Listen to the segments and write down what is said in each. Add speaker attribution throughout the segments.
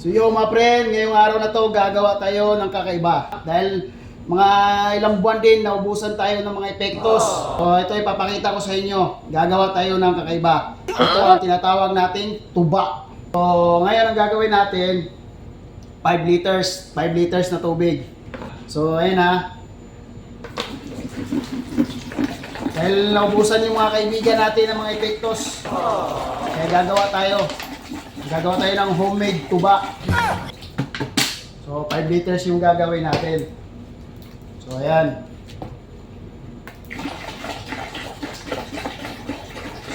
Speaker 1: So yo mga friend, ngayong araw na to gagawa tayo ng kakaiba. Dahil mga ilang buwan din naubusan tayo ng mga epektos. So ito ipapakita ko sa inyo. Gagawa tayo ng kakaiba. Ito ang tinatawag nating tuba. So ngayon ang gagawin natin 5 liters, 5 liters na tubig. So ayun ha. Dahil naubusan yung mga kaibigan natin ng mga epektos. Kaya gagawa tayo. Gagawa tayo ng homemade tuba. So 5 liters yung gagawin natin. So ayan.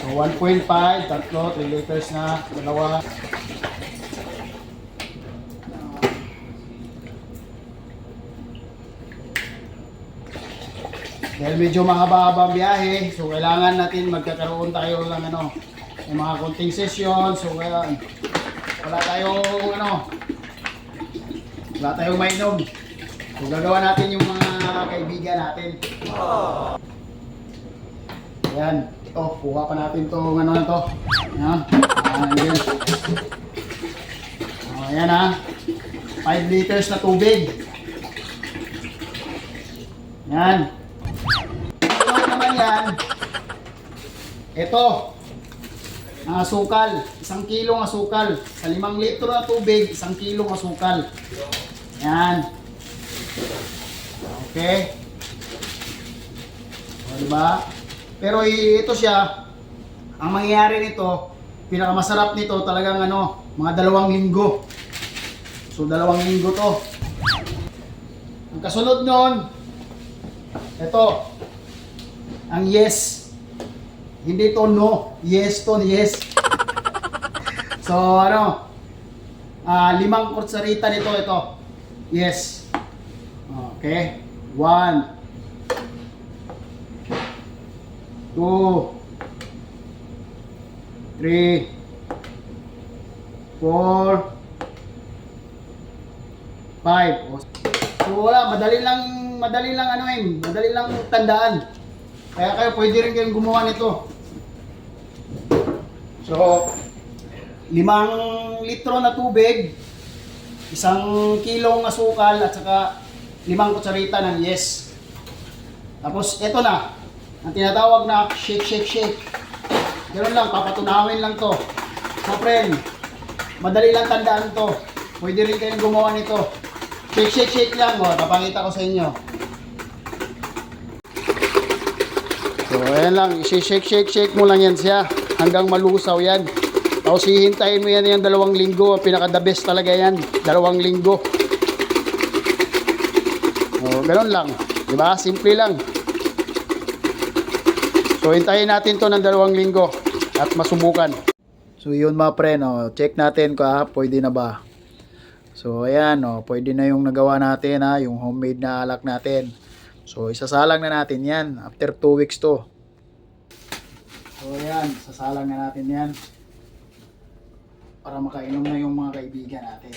Speaker 1: So 1.5, tatlo, 3 liters na, dalawa. Dahil medyo mahaba-haba ang biyahe, so kailangan natin magkakaroon tayo ng ano, ng mga konting session. So kaya wala tayong ano, wala tayong mainom. So gagawa natin yung mga kaibigan natin. Ayan, ito, kuha pa natin tong ano na to. Ayan, ayan. Oh, ayan ha. 5 liters na tubig. Yan. Ito naman yan. Ito. Ang asukal. Isang kilong asukal. Sa limang litro na tubig, isang kilong asukal. Yan. Okay. O, diba? Pero ito siya, ang mangyayari nito, pinakamasarap nito talagang ano, mga dalawang linggo. So dalawang linggo to. Ang kasunod nun, ito, ang yes. Hindi to no, yes to yes. so ano, ah limang kutsarita nito ito. Yes. Okay. One. Two. Three. Four. Five. So wala, madali lang, madali lang ano yun, madali lang tandaan. Kaya kayo pwede rin kayong gumawa nito. So, limang litro na tubig, isang kilong asukal at saka limang kutsarita ng yes. Tapos ito na, ang tinatawag na shake, shake, shake. Ganun lang, papatunawin lang to. So friend, madali lang tandaan to. Pwede rin kayong gumawa nito. Shake, shake, shake lang. O, papakita ko sa inyo. So, ayan lang. I-shake, shake, shake mo lang yan siya. Hanggang malusaw yan. Tapos hihintayin mo yan yung dalawang linggo. Pinaka-the best talaga yan. Dalawang linggo. O, ganun lang. Diba? Simple lang. So, hintayin natin to ng dalawang linggo. At masubukan. So, yun mga pre. No? Check natin kung ah, pwede na ba. So ayan, oh, pwede na yung nagawa natin ha, yung homemade na alak natin. So isasalang na natin 'yan after 2 weeks to. So ayan, sasalang na natin 'yan. Para makainom na yung mga kaibigan natin.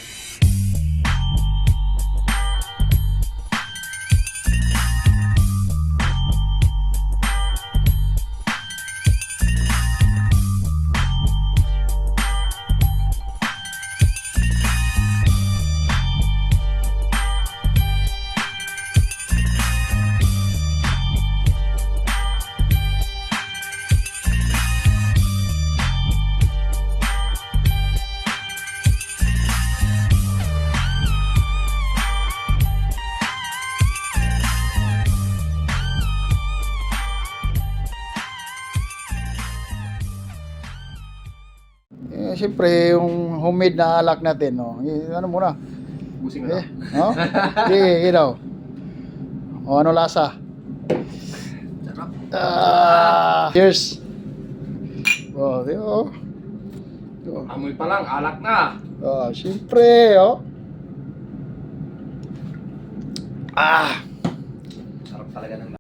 Speaker 1: Eh, siyempre, yung homemade na alak natin, no? Eh, ano muna?
Speaker 2: Busing
Speaker 1: Eh, no? Eh, you know. O, ano lasa?
Speaker 2: Sarap.
Speaker 1: Ah, cheers. Oh, di oh. Oh,
Speaker 2: Amoy pa lang, alak na.
Speaker 1: oh, siyempre, oh. Ah,
Speaker 2: Sarap talaga ng